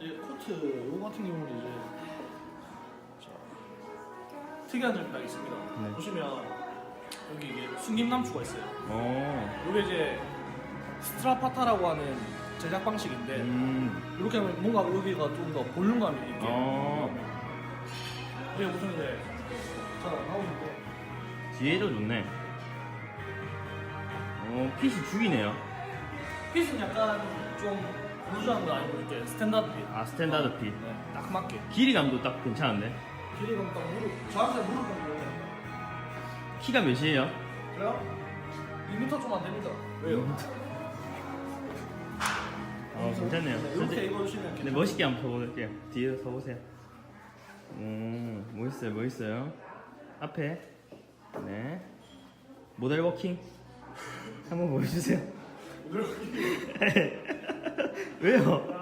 이 코트 이거 같은 경우는 이제 자, 특이한 점이 딱 있습니다. 네. 보시면 여기 이게 숨김 남추가 있어요. 어. 이게 이제 스트라파타라고 하는 제작 방식인데 음. 이렇게 하면 뭔가 여기가 좀 더 볼륨감이 있게 어. 이게 무슨 이제 자 나오는데 뒤에도 좋네. 어, 핏이 죽이네요. 핏은 약간 좀 루즈한 거 아니고 이렇게 스탠다드 핏 아, 스탠다드 핏. 네, 딱 맞게 길이감도 딱 괜찮은데. 길이가 딱 무릎 저한테 무릎 정도 키가 몇이에요? 그래요? 2m 좀 안 됩니다 왜요? 어, 괜찮네요. 네, 이렇게 입어주시면 네, 괜찮아요 멋있게 한번 서볼게요. 뒤에 서보세요. 음, 멋있어요, 멋있어요. 앞에. 네. 모델 워킹. 한번 보여주세요. 왜요?